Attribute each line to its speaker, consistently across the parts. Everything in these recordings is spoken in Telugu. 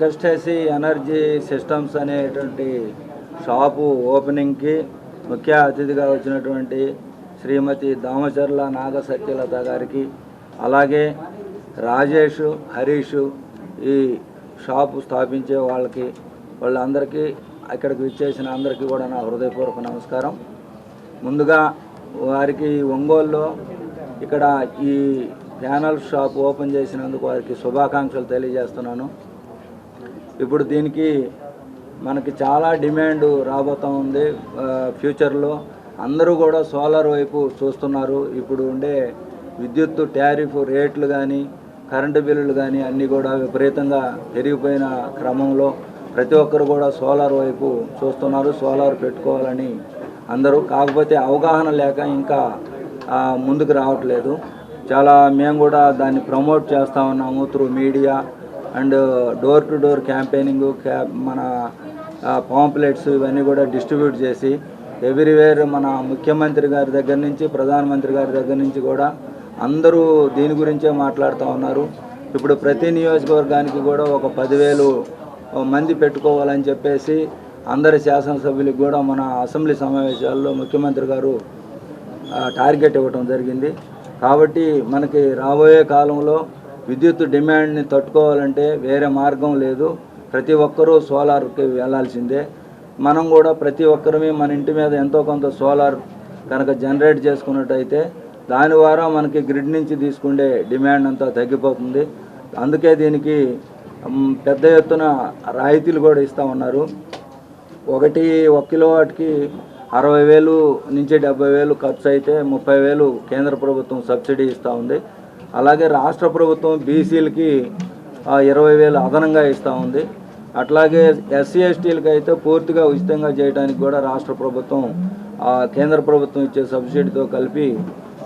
Speaker 1: ఈరోజు ఎనర్జీ సిస్టమ్స్ అనేటువంటి షాపు ఓపెనింగ్కి ముఖ్య అతిథిగా వచ్చినటువంటి శ్రీమతి దామచర్ల నాగసత్యలత గారికి అలాగే రాజేష్ హరీష్ ఈ షాపు స్థాపించే వాళ్ళకి వాళ్ళందరికీ ఇక్కడికి విచ్చేసిన అందరికీ కూడా నా హృదయపూర్వక నమస్కారం. ముందుగా వారికి ఒంగోలులో ఇక్కడ ఈ ప్యానల్ షాప్ ఓపెన్ చేసినందుకు వారికి శుభాకాంక్షలు తెలియజేస్తున్నాను. ఇప్పుడు దీనికి మనకి చాలా డిమాండ్ రాబోతూ ఉంది ఫ్యూచర్లో అందరూ కూడా సోలార్ వైపు చూస్తున్నారు. ఇప్పుడు ఉండే విద్యుత్ టారిఫ్ రేట్లు కానీ కరెంటు బిల్లులు కానీ అన్నీ కూడా విపరీతంగా పెరిగిపోయిన క్రమంలో ప్రతి ఒక్కరు కూడా సోలార్ వైపు చూస్తున్నారు. సోలార్ పెట్టుకోవాలని అందరూ. కాకపోతే అవగాహన లేక ఇంకా ముందుకు రావట్లేదు. చాలా మేము కూడా దాన్ని ప్రమోట్ చేస్తూ ఉన్నాము through media. And door to door campaigning మన పాంప్లెట్స్ ఇవన్నీ కూడా డిస్ట్రిబ్యూట్ చేసి ఎవ్రీవేర్ మన ముఖ్యమంత్రి గారి దగ్గర నుంచి ప్రధానమంత్రి గారి దగ్గర నుంచి కూడా అందరూ దీని గురించే మాట్లాడుతూ ఉన్నారు. ఇప్పుడు ప్రతి నియోజకవర్గానికి కూడా ఒక పదివేలు మంది పెట్టుకోవాలని చెప్పేసి అందరి శాసనసభ్యులకు కూడా మన అసెంబ్లీ సమావేశాల్లో ముఖ్యమంత్రి గారు టార్గెట్ ఇవ్వటం జరిగింది. కాబట్టి మనకి రాబోయే కాలంలో విద్యుత్ డిమాండ్ని తట్టుకోవాలంటే వేరే మార్గం లేదు. ప్రతి ఒక్కరూ సోలార్కి వెళ్ళాల్సిందే మనం కూడా ప్రతి ఒక్కరమే మన ఇంటి మీద ఎంతో కొంత సోలార్ కనుక జనరేట్ చేసుకున్నట్టయితే దాని ద్వారా మనకి గ్రిడ్ నుంచి తీసుకుండే డిమాండ్ అంతా తగ్గిపోతుంది. అందుకే దీనికి పెద్ద ఎత్తున రాయితీలు కూడా ఇస్తూ ఉన్నారు. ఒకటి ఒక కిలోవాట్కి అరవై వేలు నుంచి డెబ్బై వేలు ఖర్చు అయితే ముప్పై వేలు కేంద్ర ప్రభుత్వం సబ్సిడీ ఇస్తూ ఉంది. అలాగే రాష్ట్ర ప్రభుత్వం బీసీలకి ఇరవై వేలు అదనంగా ఇస్తూ ఉంది. అట్లాగే ఎస్సీ ఎస్టీలకి అయితే పూర్తిగా ఉచితంగా చేయడానికి కూడా రాష్ట్ర ప్రభుత్వం కేంద్ర ప్రభుత్వం ఇచ్చే సబ్సిడీతో కలిపి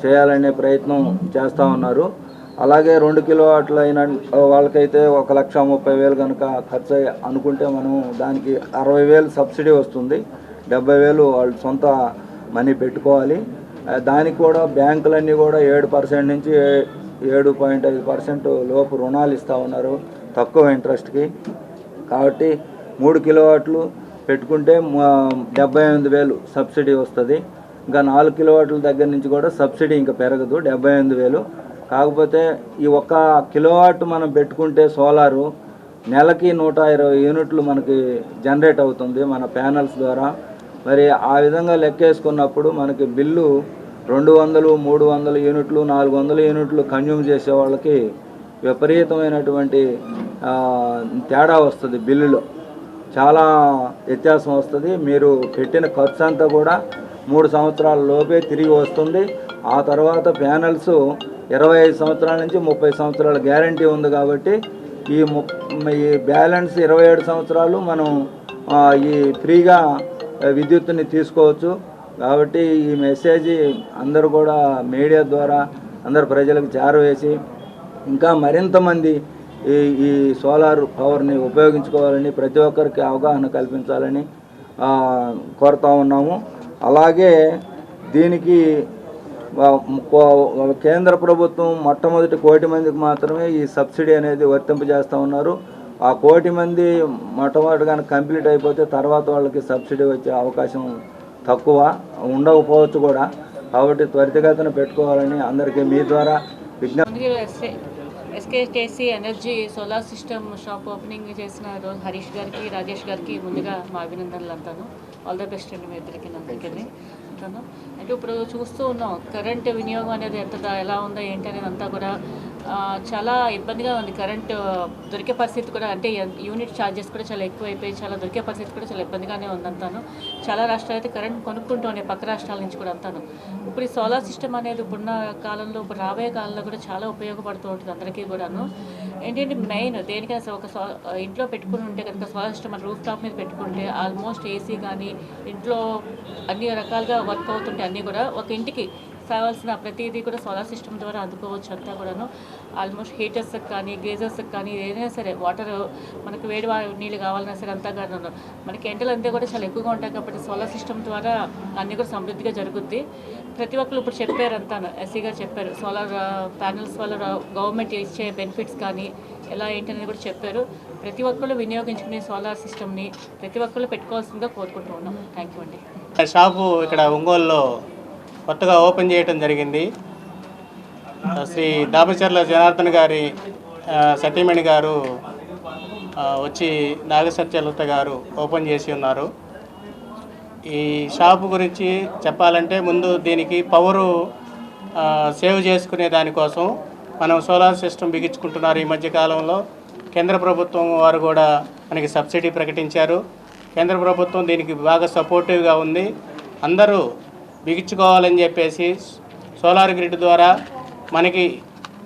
Speaker 1: చేయాలనే ప్రయత్నం చేస్తూ ఉన్నారు. అలాగే రెండు కిలో అయిన వాళ్ళకైతే ఒక లక్ష ముప్పై వేలు కనుక ఖర్చు అనుకుంటే మనం దానికి అరవై వేలు సబ్సిడీ వస్తుంది. డెబ్బై వేలు వాళ్ళు సొంత మనీ పెట్టుకోవాలి. దానికి కూడా బ్యాంకులన్నీ కూడా ఏడు పర్సెంట్ నుంచి ఏడు పాయింట్ ఐదు పర్సెంట్ లోపు రుణాలు ఇస్తూ ఉన్నారు తక్కువ ఇంట్రెస్ట్కి. కాబట్టి మూడు కిలోవాట్లు పెట్టుకుంటే డెబ్బై ఎనిమిది వేలు సబ్సిడీ వస్తుంది. ఇంకా నాలుగు కిలోవాట్ల దగ్గర నుంచి కూడా సబ్సిడీ ఇంకా పెరగదు డెబ్బై ఎనిమిది వేలు. కాకపోతే ఈ ఒక్క కిలోవాట్ మనం పెట్టుకుంటే సోలారు నెలకి నూట ఇరవై యూనిట్లు మనకి జనరేట్ అవుతుంది మన ప్యానల్స్ ద్వారా. మరి ఆ విధంగా లెక్కేసుకున్నప్పుడు మనకి బిల్లు రెండు వందలు మూడు వందల యూనిట్లు నాలుగు వందల యూనిట్లు కన్జ్యూమ్ చేసే వాళ్ళకి విపరీతమైనటువంటి తేడా వస్తుంది బిల్లులో. చాలా వ్యత్యాసం వస్తుంది. మీరు పెట్టిన ఖర్చు అంతా కూడా మూడు సంవత్సరాల లోపే తిరిగి వస్తుంది. ఆ తర్వాత ప్యానల్స్ ఇరవై ఐదు సంవత్సరాల నుంచి ముప్పై సంవత్సరాల గ్యారంటీ ఉంది కాబట్టి ఈ ము ఈ బ్యాలెన్స్ ఇరవై ఏడు సంవత్సరాలు మనం ఈ ఫ్రీగా విద్యుత్తుని తీసుకోవచ్చు. కాబట్టి ఈ మెసేజ్ అందరూ కూడా మీడియా ద్వారా అందరు ప్రజలకు చేరవేసి ఇంకా మరింత మంది ఈ ఈ సోలార్ పవర్ని ఉపయోగించుకోవాలని ప్రతి ఒక్కరికి అవగాహన కల్పించాలని కోరుతూ కోరుతా ఉన్నాము. అలాగే దీనికి కేంద్ర ప్రభుత్వం మొట్టమొదటి కోటి మందికి మాత్రమే ఈ సబ్సిడీ అనేది వర్తింపజేస్తూ ఉన్నారు. ఆ కోటి మంది మొట్టమొదటి కానీ కంప్లీట్ అయిపోతే తర్వాత వాళ్ళకి సబ్సిడీ వచ్చే అవకాశం తక్కువ ఉండకపోవచ్చు కూడా. కాబట్టి త్వరితగతిన పెట్టుకోవాలని అందరికీ మీ ద్వారా విజ్ఞప్తి
Speaker 2: SKTC energy solar system shop opening చేసిన రోజు హరీష్ గారికి రాజేష్ గారికి ముందుగా మా అభినందనలు అంటాను. ఆల్ ద బెస్ట్ అండి మీ ఇద్దరికి అందరికీ అంటాను. అంటే ఇప్పుడు చూస్తూ ఉన్నాం కరెంట్ వినియోగం అనేది ఎంత ఎలా ఉందో ఏంటి అనేది అంతా కూడా చాలా ఇబ్బందిగా ఉంది. కరెంట్ దొరికే పరిస్థితి కూడా అంటే యూనిట్ ఛార్జెస్ కూడా చాలా ఎక్కువైపోయి చాలా దొరికే పరిస్థితి కూడా చాలా ఇబ్బందిగానే ఉంది అంతాను చాలా రాష్ట్రాలు అయితే కరెంట్ కొనుక్కుంటూ ఉన్నాయి పక్క రాష్ట్రాల నుంచి కూడా అంతాను. ఇప్పుడు ఈ సోలార్ సిస్టమ్ అనేది ఇప్పుడున్న కాలంలో ఇప్పుడు రాబోయే కాలంలో కూడా చాలా ఉపయోగపడుతూ ఉంటుంది అందరికీ కూడాను. ఏంటంటే మెయిన్ దేనికైనా ఒక సో ఇంట్లో పెట్టుకుని ఉంటే కనుక సోలార్ సిస్టమ్ రూఫ్ టాప్ మీద పెట్టుకుంటే ఆల్మోస్ట్ ఏసీ కానీ ఇంట్లో అన్ని రకాలుగా వర్క్ అవుతుంటే అన్నీ కూడా ఒక ఇంటికి కావాల్సిన ప్రతిదీ కూడా సోలార్ సిస్టమ్ ద్వారా అందుకోవచ్చు అంతా కూడాను. ఆల్మోస్ట్ హీటర్స్కి కానీ గేజర్స్కి కానీ ఏదైనా సరే వాటర్ మనకు వేడి నీళ్ళు కావాలన్నా సరే అంతా కాదు మనకి ఎండలు అంతా కూడా చాలా ఎక్కువగా ఉంటాయి కాబట్టి సోలార్ సిస్టమ్ ద్వారా అన్నీ కూడా సమృద్ధిగా జరుగుద్ది. ప్రతి ఒక్కరు ఇప్పుడు చెప్పారు అంతా ఎస్సీ గారు చెప్పారు సోలార్ ప్యానల్స్ వల్ల గవర్నమెంట్ ఇచ్చే బెనిఫిట్స్ కానీ ఎలా ఏంటనేది కూడా చెప్పారు. ప్రతి ఒక్కళ్ళు వినియోగించుకునే సోలార్ సిస్టమ్ని ప్రతి ఒక్కళ్ళు పెట్టుకోవాల్సిందిగా కోరుకుంటూ ఉన్నాం. థ్యాంక్ యూ అండి.
Speaker 3: షాపు ఇక్కడ ఒంగోలులో కొత్తగా ఓపెన్ చేయటం జరిగింది. శ్రీ దాబచర్ల జనార్దన్ గారి సతీమణి గారు వచ్చి నాగసత్యలత గారు ఓపెన్ చేసి ఉన్నారు. ఈ షాపు గురించి చెప్పాలంటే ముందు దీనికి పవరు సేవ్ చేసుకునే దానికోసం మనం సోలార్ సిస్టమ్ బిగించుకుంటున్నారు ఈ మధ్యకాలంలో కేంద్ర ప్రభుత్వం వారు కూడా మనకి సబ్సిడీ ప్రకటించారు. కేంద్ర ప్రభుత్వం దీనికి బాగా సపోర్టివ్గా ఉంది. అందరూ బిగించుకోవాలని చెప్పేసి సోలార్ గ్రిడ్ ద్వారా మనకి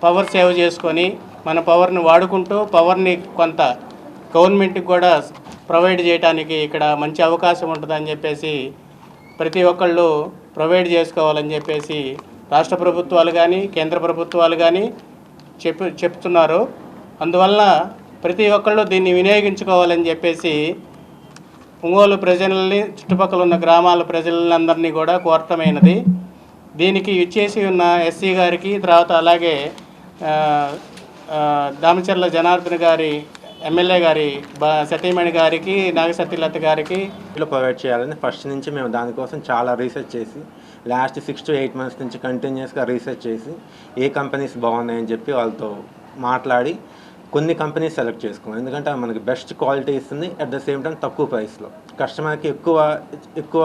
Speaker 3: పవర్ సేవ్ చేసుకొని మన పవర్ని వాడుకుంటూ పవర్ని కొంత గవర్నమెంట్కి కూడా ప్రొవైడ్ చేయడానికి ఇక్కడ మంచి అవకాశం ఉంటుందని చెప్పేసి ప్రతి ఒక్కళ్ళు ప్రొవైడ్ చేసుకోవాలని చెప్పేసి రాష్ట్ర ప్రభుత్వాలు కానీ కేంద్ర ప్రభుత్వాలు కానీ చెప్పు చెప్తున్నారు. అందువలన ప్రతి ఒక్కళ్ళు దీన్ని వినియోగించుకోవాలని చెప్పేసి ఒంగోలు ప్రజల్ని చుట్టుపక్కల ఉన్న గ్రామాల ప్రజలందరినీ కూడా కోరటమైనది. దీనికి ఇచ్చేసి ఉన్న ఎస్సీ గారికి తర్వాత అలాగే దామచర్ల జనార్దన్ గారి ఎమ్మెల్యే గారి బా సతీమణి గారికి నాగసతీలత గారికి
Speaker 4: లో ప్రొవైడ్ చేయాలని ఫస్ట్ నుంచి మేము దానికోసం చాలా రీసెర్చ్ చేసి last six to eight months నుంచి కంటిన్యూస్గా రీసెర్చ్ చేసి ఏ కంపెనీస్ బాగున్నాయని చెప్పి వాళ్ళతో మాట్లాడి కొన్ని కంపెనీస్ సెలెక్ట్ చేసుకోవాలి. ఎందుకంటే మనకి బెస్ట్ క్వాలిటీ ఇస్తుంది. అట్ ద సేమ్ టైం తక్కువ ప్రైస్లో. కస్టమర్కి ఎక్కువ ఎక్కువ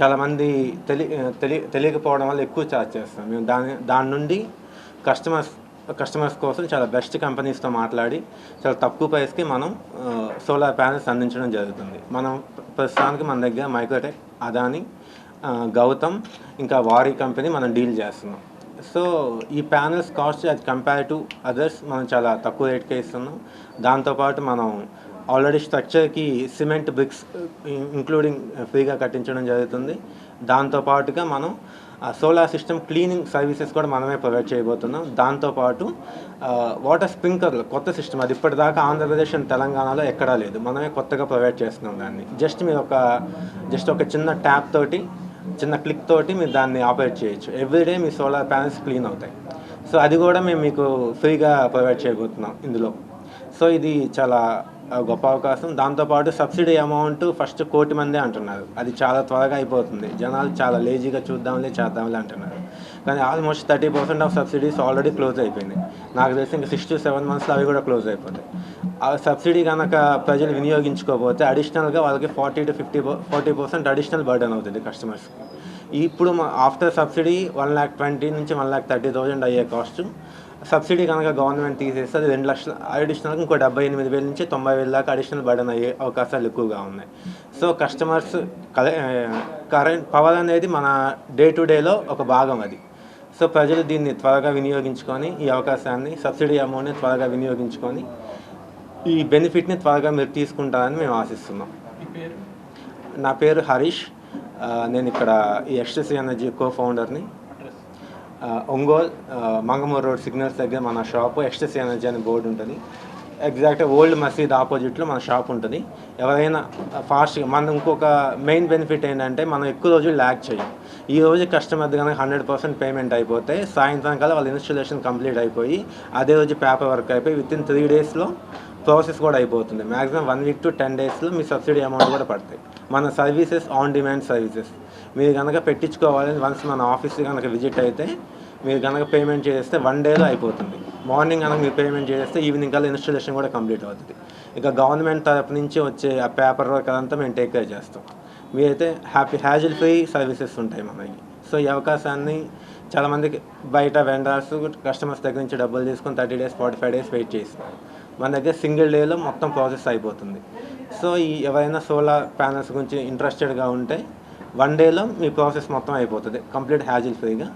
Speaker 4: చాలామంది తెలి తెలి తెలియకపోవడం వల్ల ఎక్కువ ఛార్జ్ చేస్తాం. మేము దాని దాని నుండి కస్టమర్స్ కస్టమర్స్ కోసం చాలా బెస్ట్ కంపెనీస్తో మాట్లాడి చాలా తక్కువ ప్రైస్కి మనం సోలార్ ప్యానెల్స్ అందించడం జరుగుతుంది. మనం ప్రస్తుతానికి మన దగ్గర మైక్రోటెక్ అదాని గౌతమ్ ఇంకా వారి కంపెనీ మనం డీల్ చేస్తున్నాం. సో ఈ panels cost as compare to others మనం చాలా తక్కువ రేట్కే ఇస్తున్నాం. దాంతోపాటు మనం ఆల్రెడీ స్ట్రక్చర్కి సిమెంట్ బ్రిక్స్ ఇంక్లూడింగ్ ఫ్రీగా కట్టించడం జరుగుతుంది. దాంతోపాటుగా మనం సోలార్ సిస్టమ్ క్లీనింగ్ సర్వీసెస్ కూడా మనమే ప్రొవైడ్ చేయబోతున్నాం. దాంతోపాటు వాటర్ స్ప్రింకర్లు కొత్త సిస్టమ్ అది ఇప్పటిదాకా ఆంధ్రప్రదేశ్ అండ్ తెలంగాణలో ఎక్కడా లేదు. మనమే కొత్తగా ప్రొవైడ్ చేస్తున్నాం దాన్ని. జస్ట్ మీరు ఒక జస్ట్ ఒక చిన్న ట్యాప్ తోటి చిన్న క్లిక్ తోటి మీరు దాన్ని ఆపరేట్ చేయొచ్చు. ఎవ్రీడే మీ సోలార్ ప్యానల్స్ క్లీన్ అవుతాయి. సో అది కూడా మేము మీకు ఫ్రీగా ప్రొవైడ్ చేయబోతున్నాం ఇందులో. సో ఇది చాలా గొప్ప అవకాశం. దాంతోపాటు సబ్సిడీ అమౌంట్ ఫస్ట్ కోటి మందే అంటున్నారు. అది చాలా త్వరగా అయిపోతుంది. జనాలు చాలా లేజీగా చూద్దాంలే చేద్దాంలే అంటున్నారు. కానీ almost thirty percent of subsidies already close అయిపోయింది నాకు తెలిసి ఇంకా సిక్స్ టు సెవెన్ మంత్స్లో అవి కూడా క్లోజ్ అయిపోతాయి. ఆ సబ్సిడీ కనుక ప్రజలు వినియోగించుకోకపోతే అడిషనల్గా వాళ్ళకి forty to fifty forty percent additional burden అవుతుంది కస్టమర్స్కి. ఇప్పుడు after subsidy one lakh twenty నుంచి వన్ ల్యాక్ థర్టీ థౌజండ్ అయ్యే కాస్ట్. సబ్సిడీ కనుక గవర్నమెంట్ తీసేస్తే అది రెండు లక్షల అడిషనల్గా ఇంకో డెబ్బై ఎనిమిది వేల నుంచి తొంభై వేల దాకా అడిషనల్ బర్డన్ అయ్యే అవకాశాలు ఎక్కువగా ఉన్నాయి. సో కస్టమర్స్ కరెంట్ పవర్ అనేది మన డే టు డేలో ఒక భాగం అది. సో ప్రజలు దీన్ని త్వరగా వినియోగించుకొని ఈ అవకాశాన్ని సబ్సిడీ అమౌంట్ని త్వరగా వినియోగించుకొని ఈ బెనిఫిట్ని త్వరగా మీరు తీసుకుంటారని మేము ఆశిస్తున్నాం. నా పేరు హరీష్. నేను ఇక్కడ ఈ ఎక్స్ట్రసీ ఎనర్జీ కో ఫౌండర్ని Uh, Ongole uh, Mangamuru road signals దగ్గర మన షాపు ఎక్స్ట్రసీ ఎనర్జీ అనే బోర్డు ఉంటుంది. ఎగ్జాక్ట్ ఓల్డ్ మసీద్ ఆపోజిట్లో మన షాప్ ఉంటుంది. ఎవరైనా uh, ఫాస్ట్గా మన ఇంకొక మెయిన్ బెనిఫిట్ ఏంటంటే మనం ఎక్కువ రోజులు ల్యాక్ చేయం ఈ రోజు కస్టమర్ కనుక హండ్రెడ్ పర్సెంట్ పేమెంట్ అయిపోతే సాయంత్రం కల్లా వాళ్ళ ఇన్స్టలేషన్ కంప్లీట్ అయిపోయి అదే రోజు పేపర్ వర్క్ అయిపోయి విత్ ఇన్ త్రీ డేస్లో ప్రాసెస్ కూడా అయిపోతుంది. Maximum one week to ten డేస్లో మీ సబ్సిడీ అమౌంట్ కూడా పడతాయి. మన సర్వీసెస్ ఆన్ డిమాండ్ సర్వీసెస్. మీరు కనుక పెట్టించుకోవాలని వన్స్ మన ఆఫీస్ కనుక విజిట్ అయితే మీరు కనుక పేమెంట్ చేస్తే వన్ డేలో అయిపోతుంది. మార్నింగ్ కనుక మీరు పేమెంట్ చేస్తే ఈవినింగ్ కల్లా ఇన్స్టాలేషన్ కూడా కంప్లీట్ అవుతుంది. ఇక గవర్నమెంట్ తరపు నుంచి వచ్చే ఆ పేపర్ వర్క్ అదంతా మేము టేక్ కేర్ చేస్తాం. మీరైతే హ్యాపీ హ్యాజిల్ ఫ్రీ సర్వీసెస్ ఉంటాయి మనకి సో ఈ అవకాశాన్ని చాలామందికి బయట వెండర్స్ కస్టమర్స్ దగ్గర నుంచి డబ్బులు తీసుకొని thirty days forty five days wait చేస్తున్నారు. మన దగ్గర సింగిల్ డేలో మొత్తం ప్రాసెస్ అయిపోతుంది. సో ఈ ఎవరైనా సోలార్ ప్యానల్స్ గురించి ఇంట్రెస్టెడ్గా ఉంటే వన్ డేలో మీ ప్రాసెస్ మొత్తం అయిపోతుంది. కంప్లీట్ హ్యాజిల్ ఫ్రీగా.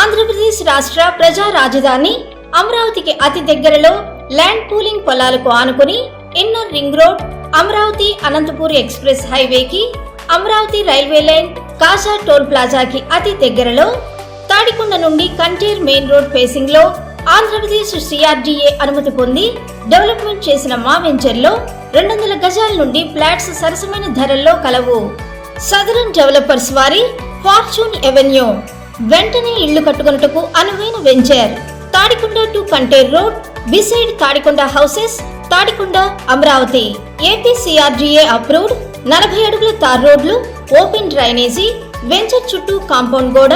Speaker 5: ఆంధ్రప్రదేశ్ రాష్ట్ర ప్రజా రాజధాని అమరావతికి అతి దగ్గరలో ల్యాండ్ పూలింగ్ పొలాలకు ఆనుకుని inner ring road Amaravati Anantapur express హైవేకి Amaravati railway line Kaza toll ప్లాజాకి అతి దగ్గరలో తాడికొండ నుండి కంటేర్ మెయిన్ రోడ్ ఫేసింగ్లో ఆంధ్రప్రదేశ్ సిఆర్డీఏ అనుమతి పొంది డెవలప్మెంట్ చేసిన మా వెంచర్లో రెండు వందల గజాల నుండి ఫ్లాట్స్ సరసమైన ధరల్లో కలవు. సదరన్ డెవలపర్స్ వారి ఫార్చ్యూన్ ఎవెన్యూ. వెంటనే ఇళ్ళు కట్టుకొనుటకు అనువైన venture. Tadikonda to Kanteru road beside Tadikonda houses Tadikonda Amaravati. AP CRDA approved నలభై అడుగుల తార్ రోడ్లు ఓపెన్ డ్రైనేజీ వెంచర్ చుట్టూ కాంపౌండ్ గోడ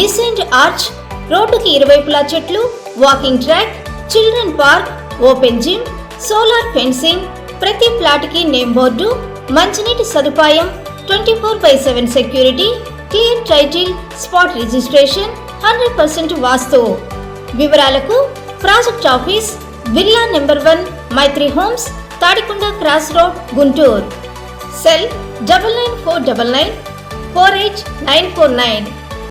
Speaker 5: డిసైన్డ్ ఆర్చ్ రోడ్డుకి ఇరువైపులా చెట్లు walking track children park open gym solar fencing ప్రతి ప్లాట్కి నేమ్ బోర్డు మంచినీటి సదుపాయం twenty four by seven security clear title spot registration hundred percent vastu. వివరాలకు project office villa number one Maitri homes Tadikonda cross road Guntur. Cell double nine four double nine four eight nine four nine.